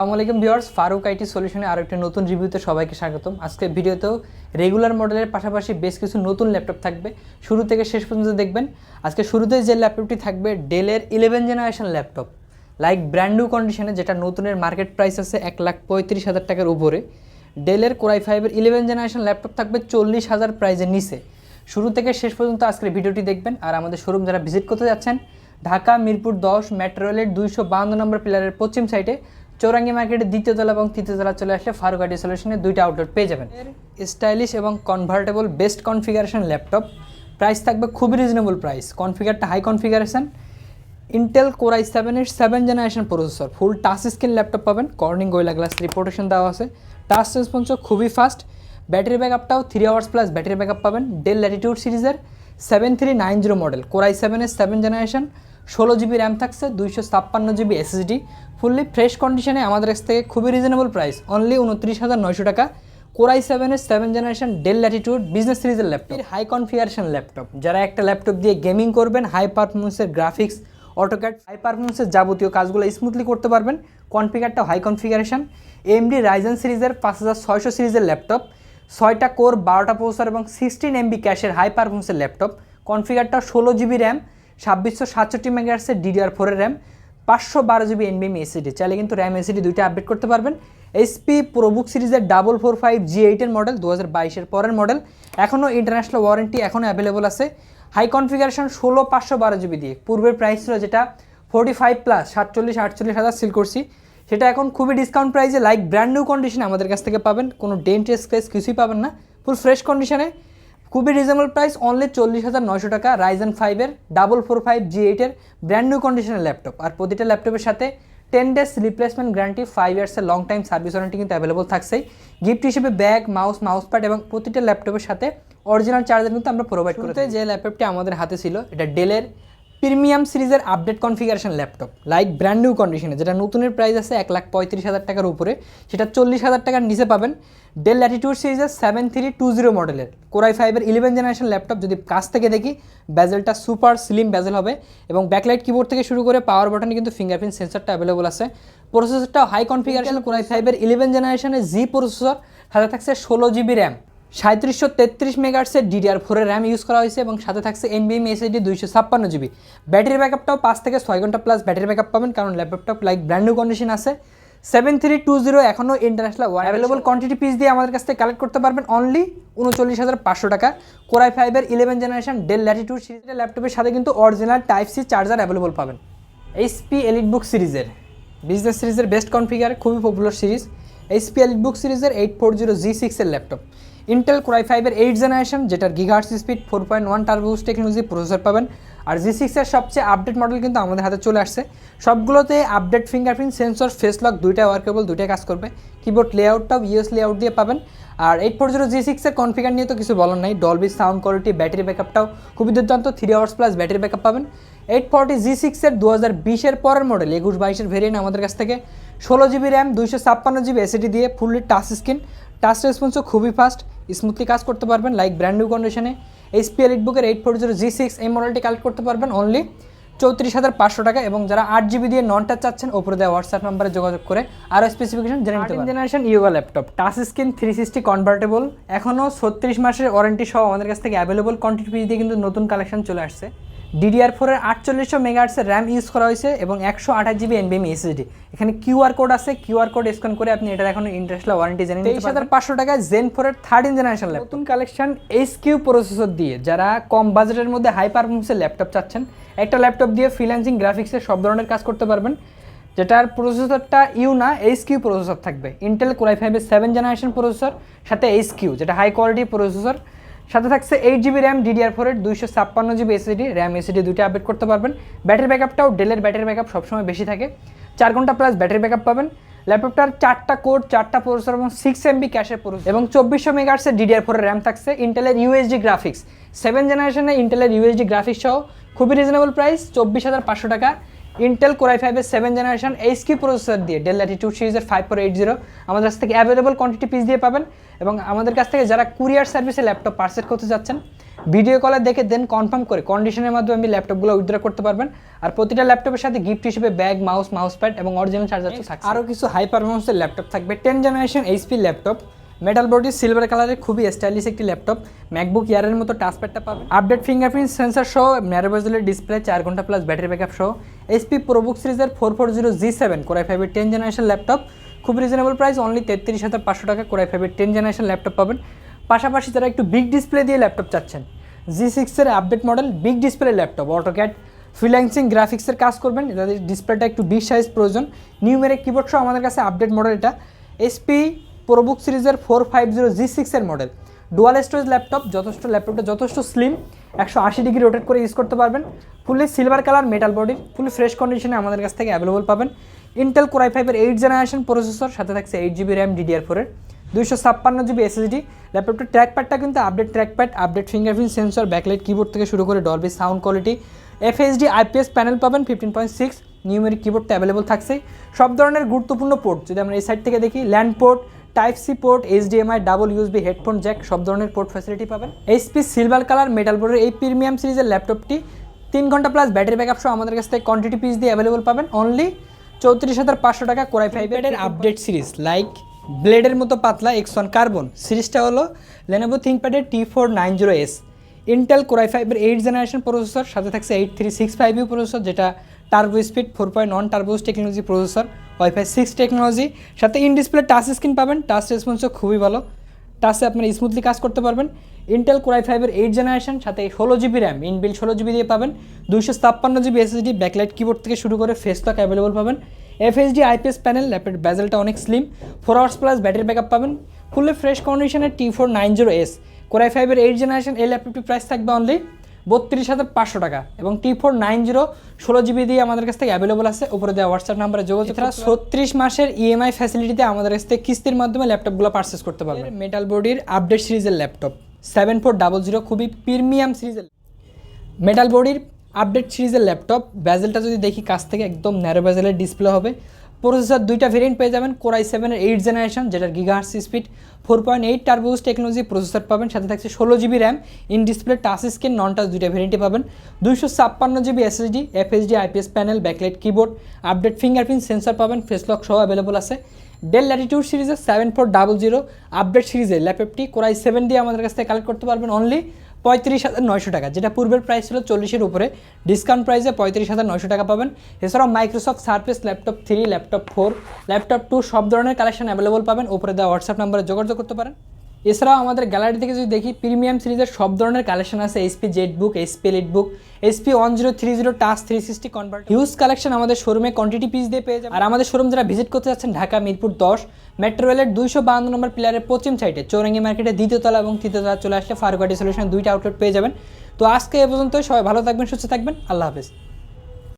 আসসালামু আলাইকুম viewers, Faruk IT সলিউশনে আরও একটি নতুন রিভিউতে সবাইকে স্বাগতম। আজকে ভিডিওতেও রেগুলার মডেলের পাশাপাশি বেশ কিছু নতুন ল্যাপটপ থাকবে। শুরু থেকে শেষ পর্যন্ত দেখবেন। আজকে শুরুতে যে ল্যাপটপটি থাকবে ডেলের eleven generation laptop. Like brand new কন্ডিশনে যেটা নতুনের মার্কেট প্রাইস আছে এক লাখ পঁয়ত্রিশ হাজার টাকার উপরে ডেলের কোরাই ফাইভের ইলেভেন জেনারেশন ল্যাপটপ থাকবে চল্লিশ হাজার প্রাইজের নিচে। শুরু থেকে শেষ পর্যন্ত আজকের ভিডিওটি দেখবেন। আর আমাদের শোরুম যারা ভিজিট করতে যাচ্ছেন, ঢাকা, মিরপুর দশ মেট্রো রেলের দুইশো বাহান্ন নম্বর পিলারের পশ্চিম সাইডে চৌরাঙ্গি মার্কেটের দ্বিতীয় তলা এবং তৃতীয় তলা চলে আসলে ফারুক আইটি সলিউশনের দুইটা আউটলেট পেয়ে যাবেন। স্টাইলিশ এবং convertible best configuration laptop price থাকবে খুবই reasonable price কনফিগারটা high configuration Intel Core i সেভেনের seven generation processor full touch screen laptop পাবেন। Corning Gorilla glass three protection দেওয়া আছে। টাচ রেসপন্সও খুবই fast battery ব্যাকআপটাও three hours plus battery backup পাবেন। Dell Latitude সিরিজের seven three nine zero model Core i সেভেনের seven generation ষোলো GB RAM থাকছে, দুইশো ছাপ্পান্ন জিবি এসএসডি ফুললি ফ্রেশ কন্ডিশনে আমাদের কাছ থেকে খুবই রিজনেবল প্রাইস অনলি উনত্রিশ হাজার নয়শো টাকা। কোরাই সেভেনের seven generation Dell Latitude business সিরিজের ল্যাপটপ হাই কনফিগারেশন ল্যাপটপ যারা একটা ল্যাপটপ দিয়ে গেমিং করবেন হাই পারফরমেন্সের গ্রাফিক্স অটোক্যাট হাই পারফরমেন্সের যাবতীয় কাজগুলো স্মুথলি করতে পারবেন। কনফিগারটা হাই কনফিগারেশন এমডি রাইজেন সিরিজের পাঁচ হাজার ছয়শো সিরিজের ল্যাপটপ ছয়টা কোর বারোটা প্রসেসর এবং সিক্সটিন এমবি ক্যাশের হাই পারফরমেন্সের ল্যাপটপ কনফিগারটা ষোলো জিবি র্যাম। ছাব্বিশশো সাতষট্টি মেগাহার্সের ডিডিআর ফোরের র্যাম পাঁচশো বারো জিবি এনবিএম এসিডি চাইলে কিন্তু র্যাম এসিডি দুইটা আপডেট করতে পারবেন। এইচপি প্রোবুক সিরিজের ডাবল ফোর ফাইভ জি এইটের মডেল দু হাজার বাইশের পরের মডেল এখনও ইন্টারন্যাশনাল ওয়ারেন্টি এখনও অ্যাভেলেবল আছে। হাই কনফিগারেশন ষোলো পাঁচশো বারো জিবি দিয়ে। পূর্বের প্রাইস ছিল যেটা ফোর্টি ফাইভ প্লাস সাতচল্লিশ, আটচল্লিশ হাজার সিল করছি। সেটা এখন খুবই ডিসকাউন্ট প্রাইসে লাইক ব্র্যান্ড নিউ কন্ডিশনে আমাদের কাছ থেকে পাবেন। কোনো ডেন্ট স্ক্রেচ কিছুই পাবেন না। ফুল ফ্রেশ কন্ডিশনে খুবই রিজনেবল প্রাইস অনলি চল্লিশ হাজার নয়শো টাকা রাইজেন ফাইভের ডাবল ফোর ফাইভ জি এইটের ব্র্যান্ড নিউ কন্ডিশনের ল্যাপটপ আর প্রতিটা ল্যাপটপের সাথে ten days replacement guarantee five ইয়ার্সের long time service warranty কিন্তু অ্যাভেলেবল থাকছেই। গিফট হিসেবে ব্যাগ মাউস মাউস প্যাড এবং প্রতিটা ল্যাপটপের সাথে অরিজিনাল চার্জার কিন্তু আমরা প্রোভাইড করতে যে ল্যাপটপটি আমাদের হাতে ছিল এটা ডেলের প্রিমিয়াম সিরিজের update configuration laptop like brand new কন্ডিশনে যেটা নতুনের প্রাইস আছে এক লাখ পঁয়ত্রিশ হাজার টাকার উপরে, সেটা চল্লিশ হাজার টাকার নিচে পাবেন ডেল ল্যাটিটিউড সিরিজের সেভেন থ্রি টু জিরো মডেলের কোরাই ফাইভের ইলেভেন জেনারেশন ল্যাপটপ যদি কাছ থেকে দেখি ব্যাজেলটা সুপার স্লিম ব্যাজেল হবে এবং ব্যাকলাইট কিবোর্ড থেকে শুরু করে পাওয়ার বাটনে কিন্তু ফিঙ্গারপ্রিন্ট সেন্সারটা অ্যাভেলেবল আছে। প্রসেসরটাও হাই কনফিগারেশন কোরাই ফাইভের ইলেভেন জেনারেশনের জি প্রসেসর সাথে থাকছে ষোলো জিবি র্যাম সাঁত্রিশশো তেত্রিশ মেগার্সের ডিডিআর ফোরের র্যাম ইউজ করা হয়েছে এবং সাথে থাকছে এনবিএম এসএসডি দুইশো ছাপ্পান্ন জিবি ব্যাটারি ব্যাকআপটাও পাঁচ থেকে ছয় ঘণ্টা প্লাস ব্যাটারি ব্যাকআপ পাবেন কারণ laptop like brand new condition আছে। সেভেন থ্রি টু জিরো এখনও ইন্টারন্যাশনাল অ্যাভেলেবল কোয়ান্টিটি পিস দিয়ে আমাদের কাছ থেকে কালেক্ট করতে পারবেন অনলি উনচল্লিশ হাজার পাঁচশো টাকা। কোরাই ফাইভের ইলেভেন জেনারেশন ডেল ল্যাটিটিউড সিরিজের ল্যাপটপের সাথে কিন্তু original type C charger available পাবেন এইচপি এলিট বুক সিরিজের বিজনেস সিরিজের বেস্ট কনফিগার খুবই popular series HP EliteBook সিরিজের এইট ফোর জিরো জি সিক্সের ল্যাপটপ ইন্টেল কোরাই ফাইভের এইট জেনারেশন যেটার gigahertz speed four point one turbo boost technology processor পাবেন। আর জি সিক্সের সবচেয়ে আপডেট মডেল কিন্তু আমাদের হাতে চলে আসছে। সবগুলোতে update fingerprint sensor face lock দুইটা ওয়ার্কেবল দুইটাই কাজ করবে। কিবোর্ড লেআউটটাও ইউএস লেআউট দিয়ে পাবেন। আর এইট ফোর জিরো জি সিক্সের কনফিগার নিয়ে তো কিছু বলার নাই। ডলবি সাউন্ড কোয়ালিটি ব্যাটারি ব্যাকআপটাও খুবই দুর্দান্ত। Three hours plus battery backup পাবেন। এইট ফর্টি জি সিক্সের দু হাজার বিশের পরের মডেল একুশ বাইশের ভেরিয়েন্ট আমাদের কাছ থেকে। ষোলো জিবি র্যাম দুইশো ছাপ্পান্ন জিবি এসিডি দিয়ে ফুললি টাচ স্ক্রিন টাচ রেসপন্সও খুবই ফাস্ট স্মুথলি কাজ করতে পারবেন লাইক ব্র্যান্ড নিউ কন্ডিশনে এইচপি বুকের eight four zero G six এই মডেলটি কালেক্ট করতে পারবেন অনলি চৌত্রিশ হাজার পাঁচশো টাকা এবং যারা আট জিবি দিয়ে নন টাচ চাচ্ছেন ওপরে দেওয়া হোয়াটসঅ্যাপ নাম্বারে যোগাযোগ করে আরও স্পেসিফিকেশন জেনে নিতে generation Yoga laptop touch screen three sixty convertible এখনও ছত্রিশ মাসের ওয়ারেন্টি সহ আমাদের কাছ থেকে অ্যাভেলেবল কোয়ান্টিটি দিয়ে কিন্তু নতুন কালেকশন চলে আসছে। ডিডিআর ফোরের আটচল্লিশশো মেগাহার্সের র্যাম ইউজ করা হয়েছে এবং একশো আঠাশ জিবি এনবিএম এসএসডি এখানে কিউআর কোড আছে কিউআর কোড স্ক্যান করে আপনি এটার এখন ইন্টারেস্টলা ওয়ারেন্টি জেনে নিতে হাজার পাঁচশো টাকায় জেন ফোরের থার্ড জেনারেশন ল্যাপটপ নতুন কালেকশন এইচ কিউ প্রসেসর দিয়ে যারা কম বাজেটের মধ্যে হাই পারফরমেন্সের ল্যাপটপ চাচ্ছেন একটা ল্যাপটপ দিয়ে ফ্রিল্যান্সিং গ্রাফিক্সের সব ধরনের কাজ করতে পারবেন যেটার প্রসেসরটা ইউ না এইচ কিউ প্রসেসর থাকবে। ইন্টেল কোরাই ফাইভের সেভেন জেনারেশন প্রসেসর সাথে এইচ কিউ যেটা হাই কোয়ালিটি প্রসেসর সাথে থাকছে এইট জিবি র্যাম ডিডিআর ফোরের দুইশো ছাপ্পান্ন জিবি এসিডি র্যাম এসিডি দুটো আপডেট করতে পারবেন। ব্যাটারি ব্যাকআপটাও ডেলের ব্যাটারি ব্যাকআপ সবসময় বেশি থাকে। চার ঘণ্টা প্লাস ব্যাটারি ব্যাকআপ পাবেন। ল্যাপটপটার চারটা কোড চারটা প্রসেসর এবং সিক্স এমবি ক্যাশের প্রসেসর এবং চব্বিশশো মেগার্সের ডিডিআর ফোরের র্যাম থাকছে ইন্টেলের ইউএসডি গ্রাফিক্স সেভেন জেনারেশনে ইন্টেলের ইউএসডি গ্রাফিক্স সহ খুবই রিজনেবল প্রাইস চব্বিশ হাজার পাঁচশো টাকা। ইন্টেল কোরাই ফাইভের সেভেন জেনারেশন এইচকি প্রসেসর দিয়ে ডেল ল্যাটিটিউড সিরিজের ফাইভ ফোর এইট জিরো আমাদের কাছ থেকে অ্যাভেলেবল কোয়ান্টিটি পিস দিয়ে পাবেন এবং আমাদের কাছ থেকে যারা কুরিয়ার সার্ভিসে ল্যাপটপ পার্সেল করতে যাচ্ছেন ভিডিও কলে দেখে দেন কনফার্ম করে কন্ডিশনের মাধ্যমে আপনি ল্যাপটপগুলো উইথড্র করতে পারবেন। আর প্রতিটা ল্যাপটপের সাথে গিফট হিসেবে ব্যাগ মাউস মাউস প্যাড এবং অরিজিনাল চার্জার থাকছে আরও কিছু হাই পারফরমেন্সের ল্যাপটপ থাকবে ten generation HP laptop metal body silver কালারের খুবই স্টাইলিশ একটি ল্যাপটপ ম্যাকবুক ইয়ারের মতো টাচপ্যাডটা পাবে। আপডেট ফিঙ্গারপ্রিন্ট সেন্সর সহ ন্যারোবেজলের ডিসপ্লে চার ঘণ্টা প্লাস ব্যাটারি ব্যাকআপ সহ। এইচপি প্রোবুক সিরিজের four four zero G seven Core i ফাইভের টেন জেনারেশন ল্যাপটপ খুব রিজনেবল প্রাইস অনলি তেত্রিশ হাজার পাঁচশো টাকা কোরাই ফাইভের টেন জেনারেশন ল্যাপটপ পাবেন। পাশাপাশি যারা একটু বিগ ডিসপ্লে দিয়ে ল্যাপটপ চাচ্ছেন জি সিক্সের update model big display laptop AutoCAD freelancing গ্রাফিক্সের কাজ করবেন। যাদের ডিসপ্লেটা একটু বিগ সাইজ প্রয়োজন। নিউমেরিক কিবোর্ড সহ আমাদের কাছে আপডেট মডেল এটা। এসপি প্রোবুক সিরিজের ফোর ফাইভ জিরো জি সিক্সের মডেল ডুয়াল স্টোরেজ ল্যাপটপ যথেষ্ট ল্যাপটপটা যথেষ্ট স্লিম একশো আশি ডিগ্রি রোটেট করে ইউজ করতে পারবেন। ফুলি সিলভার কালার মেটাল বডির ফুল ফ্রেশ কন্ডিশনে আমাদের কাছ থেকে অ্যাভেলেবল পাবেন। ইন্টেল কোরাই ফাইভের এইট জেনারেশন প্রসেসর সাথে থাকছে এইট জিবি র্যাম ডিডিআর ফোরের দুইশো ছাপ্পান্ন জিবি এসএসডি ল্যাপটপটার ট্র্যাকপ্যাডটা কিন্তু update trackpad update fingerprint sensor backlight keyboard থেকে শুরু করে Dolby sound quality FHD IPS panel পাবেন ফিফটিন পয়েন্ট সিক্স নিউমেরিক কিবোর্ডটা অ্যাভেলেবল থাকছে সব ধরনের গুরুত্বপূর্ণ পোর্ট যদি আমরা এই সাইড থেকে দেখি LAN port type C port HDMI double USB headphone jack, সব ধরনের পোর্ট ফ্যাসিলিটি পাবেন। এইচপি সিলভার কালার মেটাল বোর্ডের এই প্রিমিয়াম সিরিজের ল্যাপটপটি তিন ঘণ্টা প্লাস ব্যাটারি ব্যাকআপ সহ আমাদের কাছ থেকে কোয়ান্টিটি পিস দিয়ে অ্যাভেলেবল পাবেন। অনলি চৌত্রিশ হাজার পাঁচশো টাকা কোরাই ফাইভ এর আপডেট সিরিজ লাইক ব্লেডের মতো পাতলা এক্সন কার্বন সিরিজটা হলো Lenovo থিঙ্কপ্যাডের T four nine zero S Intel Core i ফাইভের এইট জেনারেশন প্রসেসর সাথে থাকছে eight three six five U processor যেটা turbo speed four point one turbo boost technology processor WiFi six technology সাথে in display touch screen পাবেন touch রেসপন্সও খুবই ভালো। টাচে আপনারা স্মুথলি কাজ করতে পারবেন। ইন্টেল কোরাই ফাইভের এইট জেনারেশন সাথে ষোলো জিবি র্যাম ইনবিল ষোলো জিবি দিয়ে পাবেন। দুইশো ছাপ্পান্ন জিবি এসএসডি ব্যাকলাইট কিবোর্ড থেকে শুরু করে ফেস লক অ্যাভেলেবল পাবেন। এফএসডি আইপিএস প্যানেল ল্যাপের ব্যাজেলটা অনেক slim four hours plus battery backup পাবেন। ফুলে ফ্রেশ কন্ডিশনের T four nine zero S Core i ফাইভের এইট জেনারেশন এই ল্যাপটপটির প্রাইস থাকবে অনলি বত্রিশ হাজার পাঁচশো টাকা এবং টি ফোর নাইন জিরো ষোলো জিবি দিয়ে আমাদের কাছ থেকে অ্যাভেলেবল আছে। উপরে দেওয়া হোয়াটসঅ্যাপ নাম্বারে যোগাযোগ এছাড়া ছত্রিশ মাসের ইএমআই ফ্যাসিলিটিতে আমাদের কাছ থেকে কিস্তির মাধ্যমে ল্যাপটপগুলো পারচেস করতে পারবেন। মেটাল বডির আপডেট সিরিজের laptop seven four double zero খুবই প্রিমিয়াম সিরিজের মেটাল বডির আপডেট সিরিজের ল্যাপটপ ব্যাজেলটা যদি দেখি কাছ থেকে একদম ন্যারো ব্যাজেলের ডিসপ্লে হবে। প্রসেসর দুইটা ভেরিয়েন্ট পেয়ে যাবেন কোরাই সেভেনের এইট জেনারেশন যেটার gigahertz speed four point eight turbos technology processor পাবেন, সাথে থাকছে ষোলো GB RAM in display touch screen non touch দুইটা ভেরিয়েন্টে পাবেন। দুইশো ছাপ্পান্ন GB SSD FSD IPS panel backlight keyboard update fingerprint sensor পাবেন ফেসলক সহ অ্যাভেলেবল আছে। ডেল ল্যাটিটিউড সিরিজের seven four double zero update সিরিজের ল্যাপটপটি কোরাই সেভেন দিয়ে আমাদের কাছ থেকে কালেক্ট করতে পারবেন অনলি পঁয়ত্রিশ হাজার নয়শো টাকা, যেটা পূর্বের প্রাইস ছিল চল্লিশের উপরে। ডিসকাউন্ট প্রাইসে পঁয়ত্রিশ হাজার নয়শো টাকা পাবেন। এছাড়াও Microsoft Surface laptop three laptop four laptop two সব ধরনের কালেকশন অ্যাভেলেবল পাবেন। উপরে দেওয়া হোয়াটসঅ্যাপ নাম্বারে যোগাযোগ করতে পারেন। এছাড়াও আমাদের গ্যালারি থেকে যদি দেখি, প্রিমিয়াম সিরিজের সব ধরনের কালেকশন আছে HP ZBook HP EliteBook HP one zero three zero touch three sixty convert huge collection আমাদের শোরুমে কোয়ান্টিটি পিস দিয়ে পেয়ে যাবেন আর আমাদের শোরুম যারা ভিজিট করতে যাচ্ছেন, ঢাকা, মিরপুর দশ মেট্রো রেলের দুইশো বাহান্ন নম্বর প্লেয়ারের পশ্চিম সাইডে চৌরঙ্গি মার্কেটে দ্বিতীয়তলা এবং তৃতীয় তলা চলে আসলে ফারুকাটি সলিউশন দুইটা আউটলেট পেয়ে যাবেন। তো আজকে এ পর্যন্ত সবাই ভালো থাকবেন, সুস্থ থাকবেন, আল্লাহ হাফেজ।